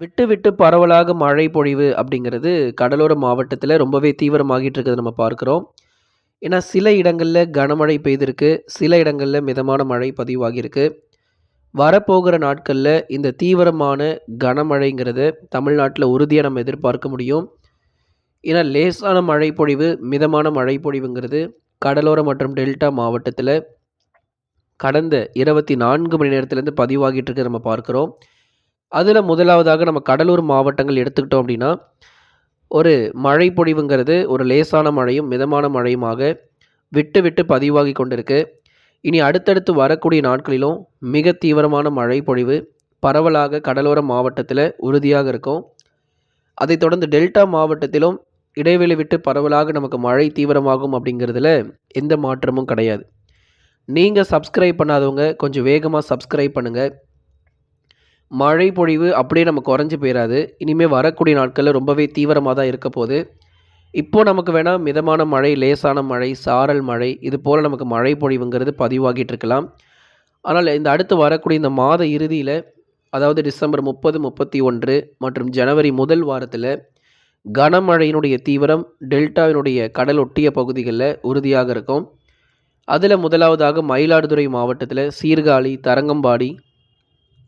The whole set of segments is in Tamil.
விட்டு விட்டு பரவலாக மழை பொழிவு அப்படிங்கிறது கடலோர மாவட்டத்தில் ரொம்பவே தீவிரமாகிட்டு இருக்கிறது நம்ம பார்க்குறோம் ஏன்னா, சில இடங்களில் கனமழை பெய்திருக்கு. சில இடங்களில் மிதமான மழை பதிவாகியிருக்கு. வரப்போகிற நாட்களில் இந்த தீவிரமான கனமழைங்கிறது தமிழ்நாட்டில் உறுதியாக நம்ம எதிர்பார்க்க முடியும். ஏன்னா, லேசான மழை பொழிவு, மிதமான மழை பொழிவுங்கிறது கடலோர மற்றும் டெல்டா மாவட்டத்தில் கடந்த 24 மணி நேரத்துலேருந்து பதிவாகிட்டு இருக்கிறத நம்ம பார்க்குறோம் அதில் முதலாவதாக நம்ம கடலூர் மாவட்டங்கள் எடுத்துக்கிட்டோம் அப்படின்னா, ஒரு மழை பொழிவுங்கிறது ஒரு லேசான மழையும், மிதமான மழையுமாக விட்டு விட்டு பதிவாகி கொண்டிருக்கு. இனி அடுத்தடுத்து வரக்கூடிய நாட்களிலும் மிக தீவிரமான மழை பொழிவு பரவலாக கடலோர மாவட்டத்தில் உறுதியாக இருக்கும். அதைத் தொடர்ந்து டெல்டா மாவட்டத்திலும் இடைவெளி விட்டு பரவலாக நமக்கு மழை தீவிரமாகும் அப்படிங்கிறதுல எந்த மாற்றமும் கிடையாது. நீங்கள் சப்ஸ்கிரைப் பண்ணாதவங்க கொஞ்சம் வேகமாக சப்ஸ்கிரைப் பண்ணுங்கள் மழை பொழிவு அப்படியே நம்ம குறைஞ்சி போயிடாது இனிமேல் வரக்கூடிய நாட்களில் ரொம்பவே தீவிரமாக தான் இருக்க போகுது இப்போது நமக்கு வேணால் மிதமான மழை, லேசான மழை, சாரல் மழை இது போல் நமக்கு மழை பொழிவுங்கிறது பதிவாகிட்டு இருக்கலாம். ஆனால் இந்த அடுத்து வரக்கூடிய இந்த மாத இறுதியில் அதாவது டிசம்பர் 30, 31 மற்றும் ஜனவரி முதல் வாரத்தில் கனமழையினுடைய தீவிரம் டெல்டாவினுடைய கடல் ஒட்டிய பகுதிகளில் உறுதியாக இருக்கும். அதில் முதலாவதாக மயிலாடுதுறை மாவட்டத்தில் சீர்காழி, தரங்கம்பாடி,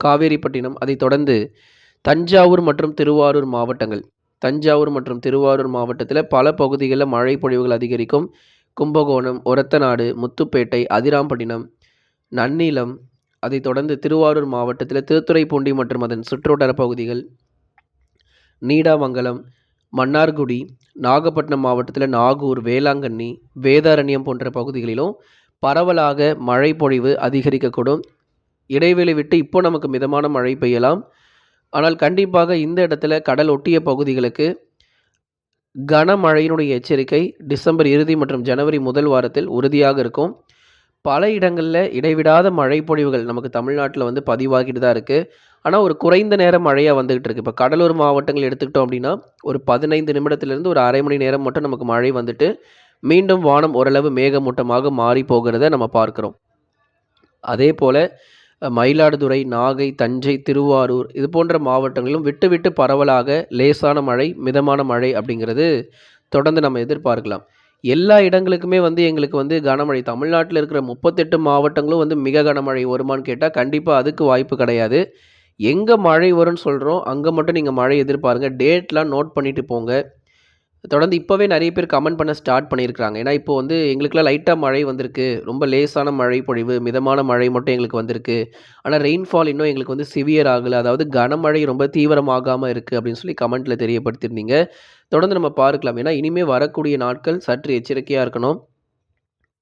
காவேரிப்பட்டினம் அதைத் தொடர்ந்து தஞ்சாவூர் மற்றும் திருவாரூர் மாவட்டங்கள். தஞ்சாவூர் மற்றும் திருவாரூர் மாவட்டத்தில் பல பகுதிகளில் மழை பொழிவுகள் அதிகரிக்கும். கும்பகோணம், ஒரத்தநாடு, முத்துப்பேட்டை, அதிராம்பட்டினம், நன்னிலம் அதைத் தொடர்ந்து திருவாரூர் மாவட்டத்தில் திருத்துறைப்பூண்டி மற்றும் அதன் சுற்றுவட்டார பகுதிகள். நீடாமங்கலம், மன்னார்குடி, நாகப்பட்டினம் மாவட்டத்தில் நாகூர், வேளாங்கண்ணி, வேதாரண்யம் போன்ற பகுதிகளிலும் பரவலாக மழை பொழிவு அதிகரிக்கக்கூடும். இடைவெளி விட்டு இப்போ நமக்கு மிதமான மழை பெய்யலாம். ஆனால் கண்டிப்பாக இந்த இடத்துல கடல் ஒட்டிய பகுதிகளுக்கு கனமழையினுடைய எச்சரிக்கை டிசம்பர் இறுதி மற்றும் ஜனவரி முதல் வாரத்தில் உறுதியாக இருக்கும். பல இடங்களில் இடைவிடாத மழை பொழிவுகள் நமக்கு தமிழ்நாட்டில் வந்து பதிவாகிட்டு தான் இருக்குது ஆனால் ஒரு குறைந்த நேரம் மழையாக வந்துகிட்டு இருக்கு. இப்போ கடலூர் மாவட்டங்கள் எடுத்துக்கிட்டோம் அப்படின்னா, ஒரு பதினைந்து நிமிடத்துலேருந்து ஒரு அரை மணி நேரம் மட்டும் நமக்கு மழை வந்துட்டு, மீண்டும் வானம் ஓரளவு மேகமூட்டமாக மாறி போகிறத நம்ம பார்க்குறோம் அதே போல் மயிலாடுதுறை, நாகை, தஞ்சை, திருவாரூர் இது போன்ற மாவட்டங்களிலும் விட்டு விட்டு பரவலாக லேசான மழை, மிதமான மழை அப்படிங்கிறது தொடர்ந்து நம்ம எதிர்பார்க்கலாம். எல்லா இடங்களுக்குமே வந்து எங்களுக்கு வந்து கனமழை தமிழ்நாட்டில் இருக்கிற 38 மாவட்டங்களும் வந்து மிக கனமழை வருமான்னு கேட்டால் கண்டிப்பாக அதுக்கு வாய்ப்பு கிடையாது. எங்கே மழை வரும்னு சொல்கிறோம் அங்கே மட்டும் நீங்கள் மழை எதிர்பாருங்க. டேட்லாம் நோட் பண்ணிட்டு போங்க. தொடர்ந்து இப்போவே நிறைய பேர் கமெண்ட் பண்ண ஸ்டார்ட் பண்ணியிருக்கிறாங்க. ஏன்னா, இப்போ வந்து எங்களுக்கெல்லாம் லைட்டாக மழை வந்திருக்கு. ரொம்ப லேசான மழை பொழிவு, மிதமான மழை மட்டும் எங்களுக்கு வந்திருக்கு. ஆனால் ரெயின்ஃபால் இன்னும் எங்களுக்கு வந்து சிவியர் ஆகலை அதாவது கனமழை ரொம்ப தீவிரமாகாமல் இருக்குது அப்படின்னு சொல்லி கமெண்ட்டில் தெரியப்படுத்தியிருந்தீங்க. தொடர்ந்து நம்ம பார்க்கலாம். ஏன்னா, இனிமே வரக்கூடிய நாட்கள் சற்று எச்சரிக்கையாக இருக்கணும்.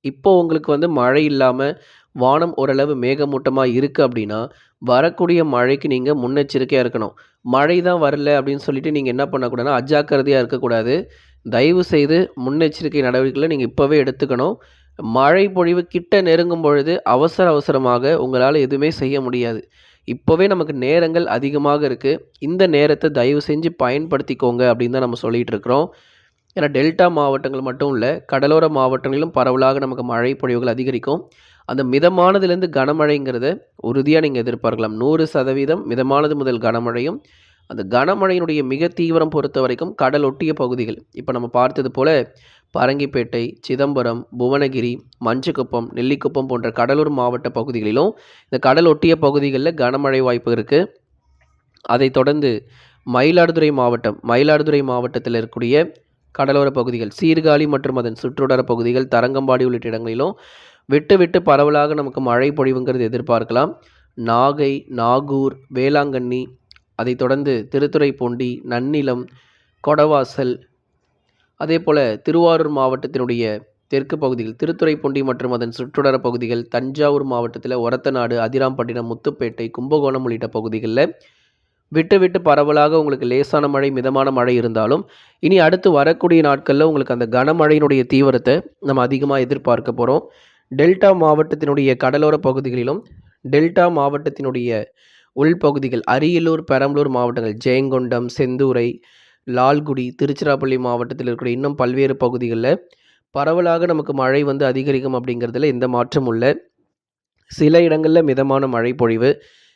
இப்போ உங்களுக்கு வந்து மழை இல்லாமல் வானம் ஓரளவு மேகமூட்டமாக இருக்குது அப்படின்னா, வரக்கூடிய மழைக்கு நீங்கள் முன்னெச்சரிக்கையாக இருக்கணும். மழை தான் வரல அப்படின்னு சொல்லிட்டு நீங்கள் என்ன பண்ணக்கூடாதுன்னா, அஜாக்கிரதையாக இருக்கக்கூடாது. தயவு செய்து முன்னெச்சரிக்கை நடவடிக்கைகளை நீங்கள் இப்போவே எடுத்துக்கணும். மழை பொழிவு கிட்ட நெருங்கும் பொழுது அவசர அவசரமாக உங்களால் எதுவுமே செய்ய முடியாது. இப்போவே நமக்கு நேரங்கள் அதிகமாக இருக்குது இந்த நேரத்தை தயவு செஞ்சு பயன்படுத்திக்கோங்க அப்படின்னு தான் நம்ம சொல்லிகிட்டு இருக்கிறோம். ஏன்னா, டெல்டா மாவட்டங்கள் மட்டும் இல்லை கடலோர மாவட்டங்களிலும் பரவலாக நமக்கு மழை பொழிவுகள் அதிகரிக்கும். அந்த மிதமானதுலேருந்து கனமழைங்கிறத உறுதியாக நீங்கள் எதிர்பார்க்கலாம். 100% மிதமானது முதல் கனமழையும், அந்த கனமழையினுடைய மிக தீவிரம் பொறுத்த வரைக்கும் கடல் ஒட்டிய பகுதிகள். இப்போ நம்ம பார்த்தது போல பரங்கிப்பேட்டை, சிதம்பரம், புவனகிரி, மஞ்சக்குப்பம், நெல்லிக்குப்பம் போன்ற கடலூர் மாவட்ட பகுதிகளிலும், இந்த கடல் ஒட்டிய பகுதிகளில் கனமழை வாய்ப்பு இருக்குது அதைத் தொடர்ந்து மயிலாடுதுறை மாவட்டம், மயிலாடுதுறை மாவட்டத்தில் இருக்கக்கூடிய கடலோர பகுதிகள், சீர்காழி மற்றும் அதன் சுற்றுவட்டார பகுதிகள், தரங்கம்பாடி உள்ளிட்ட இடங்களிலும் விட்டு விட்டு பரவலாக நமக்கு மழை பொழிவுங்கிறது எதிர்பார்க்கலாம். நாகை, நாகூர், வேளாங்கண்ணி, அதைத் தொடர்ந்து திருத்துறைப்பூண்டி, நன்னிலம், கொடவாசல், அதே போல் திருவாரூர் மாவட்டத்தினுடைய தெற்கு பகுதிகள், திருத்துறைப்பூண்டி மற்றும் அதன் சுற்றுடர பகுதிகள், தஞ்சாவூர் மாவட்டத்தில் ஒரத்தநாடு, அதிராம்பட்டினம், முத்துப்பேட்டை, கும்பகோணம் உள்ளிட்ட பகுதிகளில் விட்டு விட்டு பரவலாக உங்களுக்கு லேசான மழை, மிதமான மழை இருந்தாலும், இனி அடுத்து வரக்கூடிய நாட்களில் உங்களுக்கு அந்த கனமழையினுடைய தீவிரத்தை நம்ம அதிகமாக எதிர்பார்க்க போகிறோம் டெல்டா மாவட்டத்தினுடைய கடலோர பகுதிகளிலும், டெல்டா மாவட்டத்தினுடைய உள்பகுதிகள் அரியலூர், பெரம்பலூர் மாவட்டங்கள், ஜெயங்கொண்டம், செந்தூரை, லால்குடி, திருச்சிராப்பள்ளி மாவட்டத்தில் இருக்கக்கூடிய இன்னும் பல்வேறு பகுதிகளில் பரவலாக நமக்கு மழை வந்து அதிகரிக்கும் அப்படிங்கிறதுல எந்த மாற்றமும் இல்லை சில இடங்களில் மிதமான மழை பொழிவு,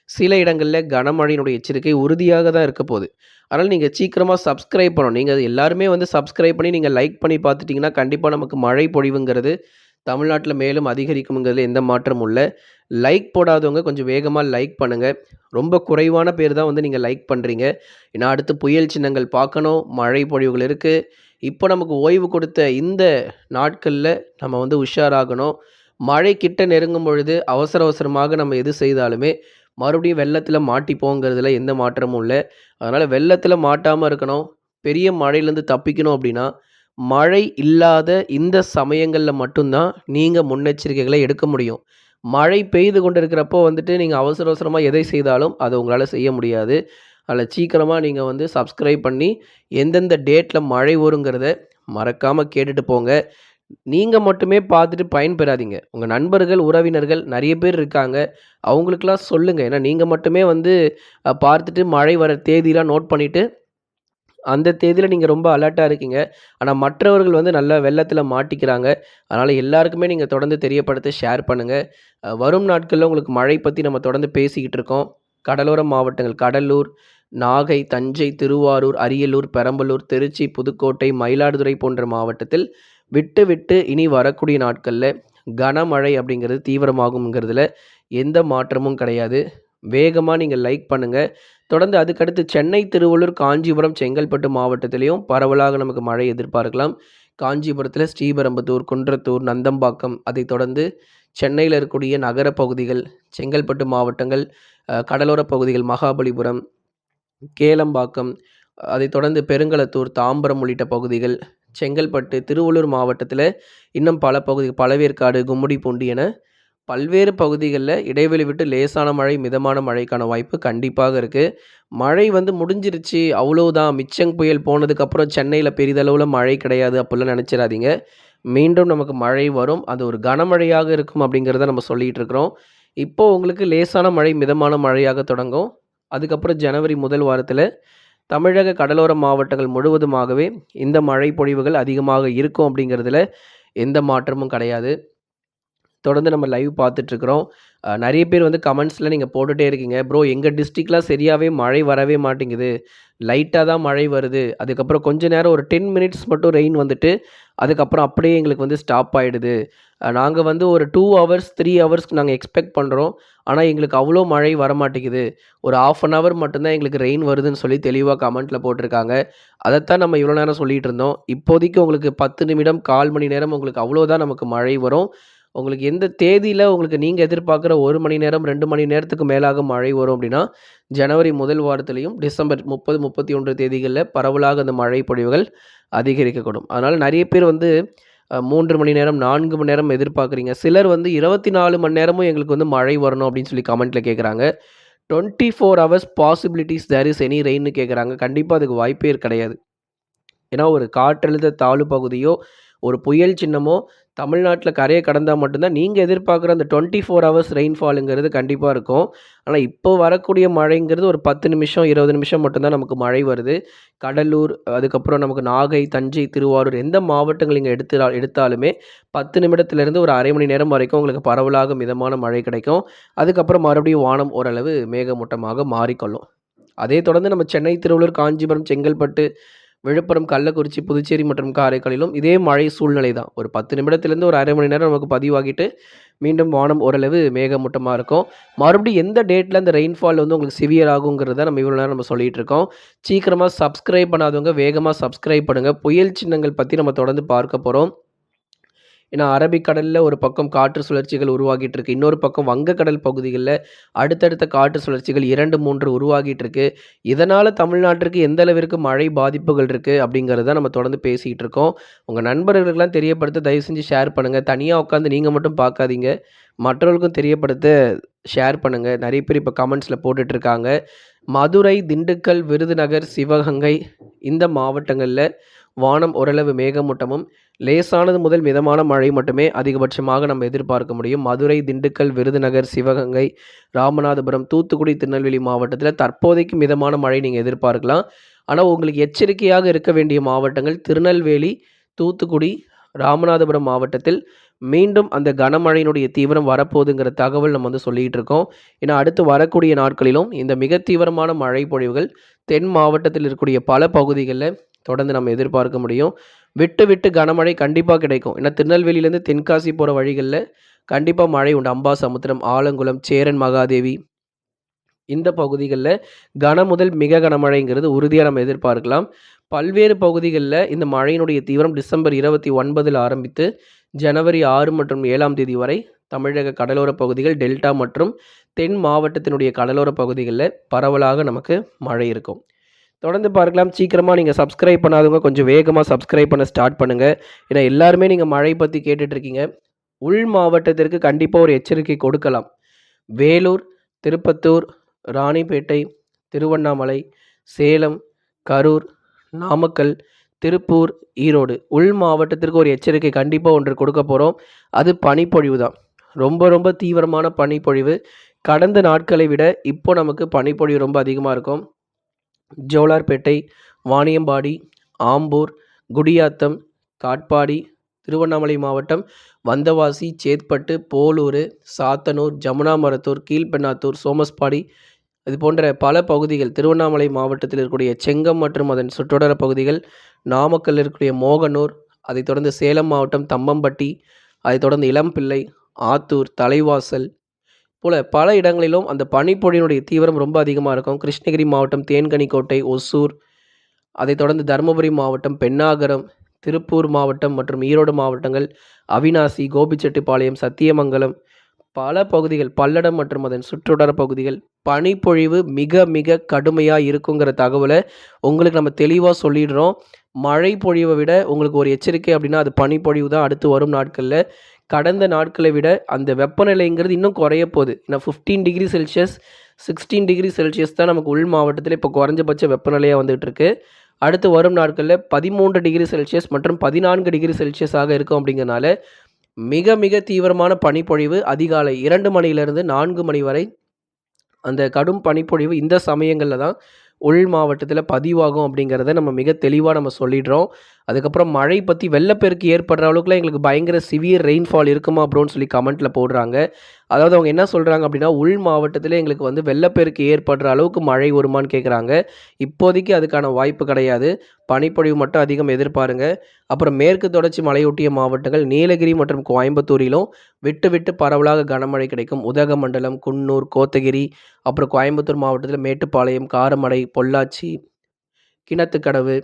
சில இடங்களில் கனமழையினுடைய எச்சரிக்கை உறுதியாக தான் இருக்க போகுது. அதனால் நீங்கள் சீக்கிரமாக சப்ஸ்கிரைப் பண்ணணும். நீங்கள் எல்லாருமே வந்து சப்ஸ்கிரைப் பண்ணி நீங்கள் லைக் பண்ணி பார்த்துட்டிங்கன்னா கண்டிப்பாக நமக்கு மழை பொழிவுங்கிறது தமிழ்நாட்டில் மேலும் அதிகரிக்குங்கிறதுல எந்த மாற்றமும் இல்லை லைக் போடாதவங்க கொஞ்சம் வேகமாக லைக் பண்ணுங்கள் ரொம்ப குறைவான பேர் தான் வந்து நீங்கள் லைக் பண்ணுறீங்க ஏன்னா அடுத்து புயல் சின்னங்கள் பார்க்கணும். மழை பொழிவுகள் இருக்குது இப்போ நமக்கு ஓய்வு கொடுத்த இந்த நாட்களில் நம்ம வந்து உஷாராகணும். மழை கிட்ட நெருங்கும் பொழுது அவசர அவசரமாக நம்ம எது செய்தாலுமே, மறுபடியும் வெள்ளத்தில் மாட்டிப்போங்கிறதுல எந்த மாற்றமும் இல்லை அதனால் வெள்ளத்தில் மாட்டாமல் இருக்கணும். பெரிய மழையிலேருந்து தப்பிக்கணும் அப்படின்னா, மழை இல்லாத இந்த சமயங்களில் மட்டும்தான் நீங்கள் முன்னெச்சரிக்கைகளை எடுக்க முடியும். மழை பெய்து கொண்டிருக்கிறப்போ வந்துட்டு நீங்கள் அவசர அவசரமாக எதை செய்தாலும் அதை உங்களால் செய்ய முடியாது. அதில் சீக்கிரமாக நீங்கள் வந்து சப்ஸ்கிரைப் பண்ணி எந்தெந்த டேட்டில் மழை வருங்கிறத மறக்காமல் கேட்டுட்டு போங்க. நீங்கள் மட்டுமே பார்த்துட்டு பயன்பெறாதீங்க. உங்கள் நண்பர்கள், உறவினர்கள் நிறைய பேர் இருக்காங்க. அவங்களுக்கெல்லாம் சொல்லுங்கள் ஏன்னா நீங்கள் மட்டுமே வந்து பார்த்துட்டு மழை வர தேதியெலாம் நோட் பண்ணிவிட்டு அந்த தேதியில் நீங்கள் ரொம்ப அலர்ட்டாக இருக்கீங்க. ஆனால் மற்றவர்கள் வந்து நல்லா வெள்ளத்தில் மாட்டிக்கிறாங்க. அதனால் எல்லாருக்குமே நீங்கள் தொடர்ந்து தெரியப்படுத்த ஷேர் பண்ணுங்கள் வரும் நாட்களில் உங்களுக்கு மழை பற்றி நம்ம தொடர்ந்து பேசிக்கிட்டு இருக்கோம். கடலோர மாவட்டங்கள் கடலூர், நாகை, தஞ்சை, திருவாரூர், அரியலூர், பெரம்பலூர், திருச்சி, புதுக்கோட்டை, மயிலாடுதுறை போன்ற மாவட்டத்தில் விட்டு விட்டு இனி வரக்கூடிய நாட்களில் கனமழை அப்படிங்கிறது தீவிரமாகுங்கிறதுல எந்த மாற்றமும் கிடையாது. வேகமாக நீங்கள் லைக் பண்ணுங்கள் தொடர்ந்து அதுக்கடுத்து சென்னை, திருவள்ளூர், காஞ்சிபுரம், செங்கல்பட்டு மாவட்டத்திலையும் பரவலாக நமக்கு மழை எதிர்பார்க்கலாம். காஞ்சிபுரத்தில் ஸ்ரீபெரும்புதூர், குன்றத்தூர், நந்தம்பாக்கம் அதைத் தொடர்ந்து சென்னையில் இருக்கக்கூடிய நகர பகுதிகள், செங்கல்பட்டு மாவட்டங்கள், கடலோர பகுதிகள் மகாபலிபுரம், கேளம்பாக்கம், அதைத் தொடர்ந்து பெருங்களத்தூர், தாம்பரம் உள்ளிட்ட பகுதிகள், செங்கல்பட்டு, திருவள்ளூர் மாவட்டத்தில் இன்னும் பல பகுதி பழவேற்காடு, கும்முடிப்பூண்டி என பல்வேறு பகுதிகளில் இடைவெளி விட்டு லேசான மழை, மிதமான மழைக்கான வாய்ப்பு கண்டிப்பாக இருக்குது மழை வந்து முடிஞ்சிருச்சு, அவ்வளோதான் மிச்சங் புயல் போனதுக்கப்புறம் சென்னையில் பெரிதளவில் மழை கிடையாது அப்படிலாம் நினச்சிடாதீங்க மீண்டும் நமக்கு மழை வரும். அது ஒரு கனமழையாக இருக்கும் அப்படிங்கிறத நம்ம சொல்லிகிட்டு இருக்கிறோம். இப்போ உங்களுக்கு லேசான மழை, மிதமான மழையாக தொடங்கும். அதுக்கப்புறம் ஜனவரி முதல் வாரத்தில் தமிழக கடலோர மாவட்டங்கள் முழுவதுமாகவே இந்த மழை பொழிவுகள் அதிகமாக இருக்கும் அப்படிங்கிறதுல எந்த மாற்றமும் கிடையாது. தொடர்ந்து நம்ம லைவ் பார்த்துட்ருக்குறோம் நிறைய பேர் வந்து கமெண்ட்ஸில் நீங்கள் போட்டுகிட்டே இருக்கீங்க. ப்ரோ எங்கள் டிஸ்ட்ரிக்ட்லாம் சரியாகவே மழை வரவே மாட்டேங்குது. லைட்டாக தான் மழை வருது. அதுக்கப்புறம் கொஞ்ச நேரம் ஒரு 10 மினிட்ஸ் மட்டும் ரெயின் வந்துட்டு, அதுக்கப்புறம் அப்படியே எங்களுக்கு வந்து ஸ்டாப் ஆகிடுது நாங்கள் வந்து ஒரு டூ ஹவர்ஸ், த்ரீ ஹவர்ஸ்க்கு நாங்கள் எக்ஸ்பெக்ட் பண்ணுறோம் ஆனால் எங்களுக்கு அவ்வளோ மழை வரமாட்டேங்குது. ஒரு 1/2 அன் ஹவர் மட்டும்தான் எங்களுக்கு ரெயின் வருதுன்னு சொல்லி தெளிவாக கமெண்ட்டில் போட்டிருக்காங்க. அதைத்தான் நம்ம இவ்வளோ நேரம் சொல்லிகிட்டு இருந்தோம். இப்போதைக்கு உங்களுக்கு 10 நிமிடம், 1/4 மணி நேரம் உங்களுக்கு அவ்வளோதான் நமக்கு மழை வரும். உங்களுக்கு எந்த தேதியில் உங்களுக்கு நீங்கள் எதிர்பார்க்குற ஒரு மணி நேரம், ரெண்டு மணி நேரத்துக்கு மேலாக மழை வரும் அப்படின்னா, ஜனவரி முதல் வாரத்திலயும், டிசம்பர் முப்பது முப்பத்தி ஒன்று தேதிகளில் பரவலாக அந்த மழை பொழிவுகள் அதிகரிக்கக்கூடும். அதனால் நிறைய பேர் வந்து மூன்று மணி நேரம், நான்கு மணி நேரம் எதிர்பார்க்குறீங்க. சிலர் வந்து 24 மணி நேரமும் எங்களுக்கு வந்து மழை வரணும் அப்படின்னு சொல்லி கமெண்ட்டில் கேட்குறாங்க. 24 hours possibilities there is any ரெயின்னு கேட்குறாங்க. கண்டிப்பாக அதுக்கு வாய்ப்பே கிடையாது. ஏன்னா ஒரு காற்றழுத்த தாழ்வு பகுதியோ, ஒரு புயல் சின்னமோ தமிழ்நாட்டில் கரையை கடந்தால் மட்டும்தான் நீங்கள் எதிர்பார்க்குற அந்த 24 ஹவர்ஸ் ரெயின்ஃபாலுங்கிறது கண்டிப்பாக இருக்கும். ஆனால் இப்போ வரக்கூடிய மழைங்கிறது ஒரு 10 நிமிஷம், 20 நிமிஷம் மட்டும்தான் நமக்கு மழை வருது. கடலூர், அதுக்கப்புறம் நமக்கு நாகை, தஞ்சை, திருவாரூர் எந்த மாவட்டங்கள் இங்கே எடுத்து எடுத்தாலுமே பத்து நிமிடத்துலேருந்து ஒரு அரை மணி நேரம் வரைக்கும் உங்களுக்கு பரவலாக மிதமான மழை கிடைக்கும். அதுக்கப்புறம் மறுபடியும் வானம் ஓரளவு மேகமூட்டமாக மாறிக்கொள்ளும். அதே தொடர்ந்து நம்ம சென்னை, திருவள்ளூர், காஞ்சிபுரம், செங்கல்பட்டு, விழுப்புரம், கள்ளக்குறிச்சி, புதுச்சேரி மற்றும் காரைக்காலிலும் இதே மழை சூழ்நிலை தான். ஒரு பத்து நிமிடத்துலேருந்து ஒரு அரை மணி நேரம் நமக்கு பதிவாகிட்டு, மீண்டும் வானம் ஓரளவு மேகமூட்டமாக இருக்கும். மறுபடியும் எந்த டேட்டில் அந்த ரெயின்ஃபால் வந்து உங்களுக்கு சிவியர் ஆகுங்கிறத நம்ம இவ்வளோ நேரம் நம்ம சொல்லிட்டு இருக்கோம். சீக்கிரமாக சப்ஸ்கிரைப் பண்ணாதவங்க வேகமாக சப்ஸ்கிரைப் பண்ணுங்கள் புயல் சின்னங்கள் பற்றி நம்ம தொடர்ந்து பார்க்க போகிறோம் ஏன்னா அரபிக்கடலில் ஒரு பக்கம் காற்று சுழற்சிகள் உருவாகிட்டு இருக்கு. இன்னொரு பக்கம் வங்கக்கடல் பகுதிகளில் அடுத்தடுத்த காற்று சுழற்சிகள் 2, 3 உருவாகிட்டு இருக்கு. இதனால் தமிழ்நாட்டிற்கு எந்த அளவிற்கு மழை பாதிப்புகள் இருக்கு அப்படிங்கிறத நம்ம தொடர்ந்து பேசிகிட்டு இருக்கோம். உங்கள் நண்பர்களுக்கெல்லாம் தெரியப்படுத்த தயவு செஞ்சு ஷேர் பண்ணுங்கள் தனியாக உட்காந்து நீங்கள் மட்டும் பார்க்காதீங்க. மற்றவர்களுக்கும் தெரியப்படுத்த ஷேர் பண்ணுங்கள் நிறைய பேர் இப்போ கமெண்ட்ஸில் போட்டுட்ருக்காங்க மதுரை, திண்டுக்கல், விருதுநகர், சிவகங்கை இந்த மாவட்டங்களில் வானம் ஓரளவு மேகமூட்டமும், லேசானது முதல் மிதமான மழை மட்டுமே அதிகபட்சமாக நம்ம எதிர்பார்க்க முடியும். மதுரை, திண்டுக்கல், விருதுநகர், சிவகங்கை, ராமநாதபுரம், தூத்துக்குடி, திருநெல்வேலி மாவட்டத்தில் தற்போதைக்கு மிதமான மழை நீங்கள் எதிர்பார்க்கலாம். ஆனால் உங்களுக்கு எச்சரிக்கையாக இருக்க வேண்டிய மாவட்டங்கள் திருநெல்வேலி, தூத்துக்குடி, ராமநாதபுரம் மாவட்டத்தில் மீண்டும் அந்த கனமழையினுடைய தீவிரம் வரப்போகுதுங்கிற தகவல் நம்ம வந்து சொல்லிக்கிட்டு இருக்கோம். ஏன்னா அடுத்து வரக்கூடிய நாட்களிலும் இந்த மிக தீவிரமான மழை பொழிவுகள் தென் மாவட்டத்தில் இருக்கக்கூடிய பல பகுதிகளில் தொடர்ந்து நம்ம எதிர்பார்க்க முடியும். விட்டு விட்டு கனமழை கண்டிப்பாக கிடைக்கும். ஏன்னா திருநெல்வேலியிலேருந்து தென்காசி போகிற வழிகளில் கண்டிப்பாக மழை உண்டு. அம்பா சமுத்திரம் ஆலங்குளம், சேரன் மகாதேவி இந்த பகுதிகளில் கன முதல் மிக கனமழைங்கிறது உறுதியாக நம்ம எதிர்பார்க்கலாம். பல்வேறு பகுதிகளில் இந்த மழையினுடைய தீவிரம் டிசம்பர் 29ல ஆரம்பித்து ஜனவரி ஆறு மற்றும் ஏழாம் தேதி வரை தமிழக கடலோர பகுதிகள், டெல்டா மற்றும் தென் மாவட்டத்தினுடைய கடலோர பகுதிகளில் பரவலாக நமக்கு மழை இருக்கும். தொடர்ந்து பார்க்கலாம். சீக்கிரமாக நீங்கள் சப்ஸ்கிரைப் பண்ணாதவங்க கொஞ்சம் வேகமாக சப்ஸ்கிரைப் பண்ண ஸ்டார்ட் பண்ணுங்க. ஏன்னா எல்லாருமே நீங்கள் மழை பற்றி கேட்டுட்ருக்கீங்க உள் மாவட்டத்திற்கு கண்டிப்பாக ஒரு எச்சரிக்கை கொடுக்கலாம். வேலூர், திருப்பத்தூர், ராணிப்பேட்டை, திருவண்ணாமலை, சேலம், கரூர், நாமக்கல், திருப்பூர், ஈரோடு உள் மாவட்டத்திற்கு ஒரு எச்சரிக்கை கண்டிப்பாக ஒன்று கொடுக்க போகிறோம் அது பனிப்பொழிவு தான். ரொம்ப ரொம்ப தீவிரமான பனிப்பொழிவு. கடந்த நாட்களை விட இப்போ நமக்கு பனிப்பொழிவு ரொம்ப அதிகமாக இருக்கும். ஜோலார்பேட்டை, வாணியம்பாடி, ஆம்பூர், குடியாத்தம், காட்பாடி, திருவண்ணாமலை மாவட்டம், வந்தவாசி, சேத்பட்டு, போலூர் சாத்தனூர், ஜமுனாமரத்தூர், கீழ்பென்னாத்தூர், சோமஸ்பாடி இது போன்ற பல பகுதிகள் திருவண்ணாமலை மாவட்டத்தில் இருக்கக்கூடிய செங்கம் மற்றும் அதன் சுற்றுவட்டார பகுதிகள், நாமக்கல் இருக்கக்கூடிய மோகனூர், அதைத் தொடர்ந்து சேலம் மாவட்டம் தம்மம்பட்டி, அதைத் தொடர்ந்து இளம்பிள்ளை, ஆத்தூர், தலைவாசல் போல பல இடங்களிலும் அந்த பனிப்பொழியினுடைய தீவிரம் ரொம்ப அதிகமாக இருக்கும். கிருஷ்ணகிரி மாவட்டம் தேன்கனிக்கோட்டை, ஒசூர், அதைத் தொடர்ந்து தருமபுரி மாவட்டம் பென்னாகரம், திருப்பூர் மாவட்டம் மற்றும் ஈரோடு மாவட்டங்கள், அவிநாசி, கோபிச்செட்டிப்பாளையம், சத்தியமங்கலம் பல பகுதிகள் பல்லடம் மற்றும் அதன் சுற்றுவட்டார பகுதிகள் பனிப்பொழிவு மிக மிக கடுமையாக இருக்குங்கிற தகவலை உங்களுக்கு நம்ம தெளிவாக சொல்லிடுறோம். மழை பொழிவை விட உங்களுக்கு ஒரு எச்சரிக்கை அப்படின்னா அது பனிப்பொழிவு தான் அடுத்து வரும் நாட்களில் கடந்த நாட்களை விட அந்த வெப்பநிலைங்கிறது இன்னும் குறைய போகுது. ஏன்னா 15 டிகிரி செல்சியஸ், 16 டிகிரி செல்சியஸ் தான் நமக்கு உள் மாவட்டத்தில் இப்போ குறைஞ்சபட்ச வெப்பநிலையாக வந்துகிட்டு இருக்கு. அடுத்து வரும் நாட்களில் பதிமூன்று டிகிரி செல்சியஸ் மற்றும் 14 டிகிரி செல்சியஸாக இருக்கும் அப்படிங்கிறனால, மிக மிக தீவிரமான பனிப்பொழிவு அதிகாலை இரண்டு மணியிலிருந்து நான்கு மணி வரை அந்த கடும் பனிப்பொழிவு இந்த சமயங்களில் தான் உள் மாவட்டத்தில் பதிவாகும் அப்படிங்கிறத நம்ம மிக தெளிவாக நம்ம சொல்லிடுறோம். அதுக்கப்புறம் மழை பற்றி வெள்ளப்பெருக்கு ஏற்படுற அளவுக்குலாம் எங்களுக்கு பயங்கர சிவியர் ரெயின்ஃபால் இருக்குமா ப்ரோன்னு சொல்லி கமெண்ட்டில் போடுறாங்க. அதாவது அவங்க என்ன சொல்கிறாங்க அப்படின்னா, உள் மாவட்டத்தில் எங்களுக்கு வந்து வெள்ளப்பெருக்கு ஏற்படுற அளவுக்கு மழை வருமான்னு கேட்குறாங்க. இப்போதைக்கு அதுக்கான வாய்ப்பு கிடையாது. பனிப்பொழிவு மட்டும் அதிகம் எதிர்பாருங்க. அப்புறம் மேற்கு தொடர்ச்சி மலையொட்டிய மாவட்டங்கள் நீலகிரி மற்றும் கோயம்புத்தூரிலும் விட்டு விட்டு பரவலாக கனமழை கிடைக்கும். உதகமண்டலம், குன்னூர், கோத்தகிரி, அப்புறம் கோயம்புத்தூர் மாவட்டத்தில் மேட்டுப்பாளையம், காரமடை, பொள்ளாச்சி, கிணத்துக்கடவு,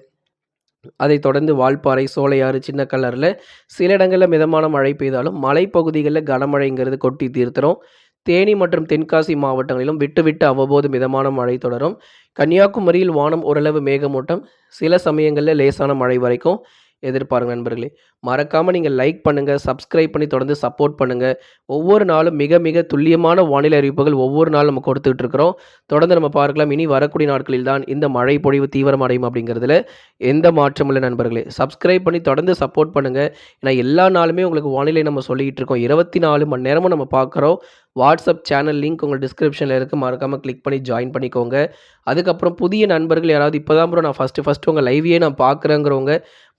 அதைத் தொடர்ந்து வால்பாறை, சோலையாறு, சின்ன கலரில் சில இடங்களில் மிதமான மழை பெய்தாலும் மலைப்பகுதிகளில் கனமழைங்கிறது கொட்டி தீர்த்துரும். தேனி மற்றும் தென்காசி மாவட்டங்களிலும் விட்டு விட்டு அவ்வப்போது மிதமான மழை தொடரும். கன்னியாகுமரியில் வானம் ஓரளவு மேகமூட்டம், சில சமயங்களில் லேசான மழை வரைக்கும் எதிர்பாருங்க நண்பர்களே. மறக்காமல் நீங்கள் லைக் பண்ணுங்கள் சப்ஸ்கிரைப் பண்ணி தொடர்ந்து சப்போர்ட் பண்ணுங்கள் ஒவ்வொரு நாளும் மிக மிக துல்லியமான வானிலை அறிவிப்புகள் ஒவ்வொரு நாளும் நம்ம கொடுத்துட்டு இருக்கிறோம். தொடர்ந்து நம்ம பார்க்கலாம். இனி வரக்கூடிய நாட்களில் தான் இந்த மழை பொழிவு தீவிரமடையும் அப்படிங்கிறதுல எந்த மாற்றமும் இல்லை நண்பர்களே. சப்ஸ்கிரைப் பண்ணி தொடர்ந்து சப்போர்ட் பண்ணுங்கள் ஏன்னா எல்லா நாளுமே உங்களுக்கு வானிலை நம்ம சொல்லிக்கிட்டு இருக்கோம். 24 மணி நேரமும் நம்ம பார்க்குறோம். வாட்ஸ்அப் சேனல் லிங்க் உங்கள் டிஸ்கிரிப்ஷனில் இருக்குது மறக்காமல் கிளிக் பண்ணி ஜாயின் பண்ணிக்கோங்க. அதுக்கப்புறம் புதிய நண்பர்கள் யாராவது இப்போ தான் ப்ரோ நான் ஃபர்ஸ்ட்டு ஃபர்ஸ்ட்டு உங்கள் லைவையே நான் பார்க்குறேங்கிறவங்க,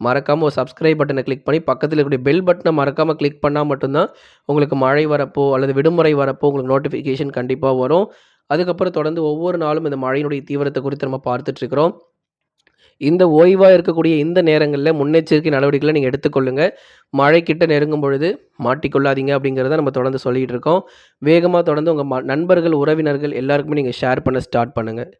மறக்காமல் ஒரு சப்ஸ்கிரைப் பட்டனை கிளிக் பண்ணி பக்கத்தில் இருக்கக்கூடிய பெல் பட்டனை மறக்காமல் கிளிக் பண்ணால் மட்டும்தான் உங்களுக்கு மழை வரப்போ அல்லது விடுமுறை வரப்போ உங்களுக்கு நோட்டிஃபிகேஷன் கண்டிப்பாக வரும். அதுக்கப்புறம் தொடர்ந்து ஒவ்வொரு நாளும் இந்த மழையினுடைய தீவிரத்தை குறித்து நம்ம பார்த்துட்ருக்குறோம் இந்த ஓய்வாக இருக்கக்கூடிய இந்த நேரங்களில் முன்னெச்சரிக்கை நடவடிக்கைகளை நீங்கள் எடுத்துக்கொள்ளுங்கள் மழை கிட்ட நெருங்கும் பொழுது மாட்டிக்கொள்ளாதீங்க அப்படிங்கிறத நம்ம தொடர்ந்து சொல்லிகிட்டு இருக்கோம். வேகமாக தொடர்ந்து உங்கள் ம நண்பர்கள், உறவினர்கள் எல்லாருக்குமே நீங்கள் ஷேர் பண்ண ஸ்டார்ட் பண்ணுங்கள்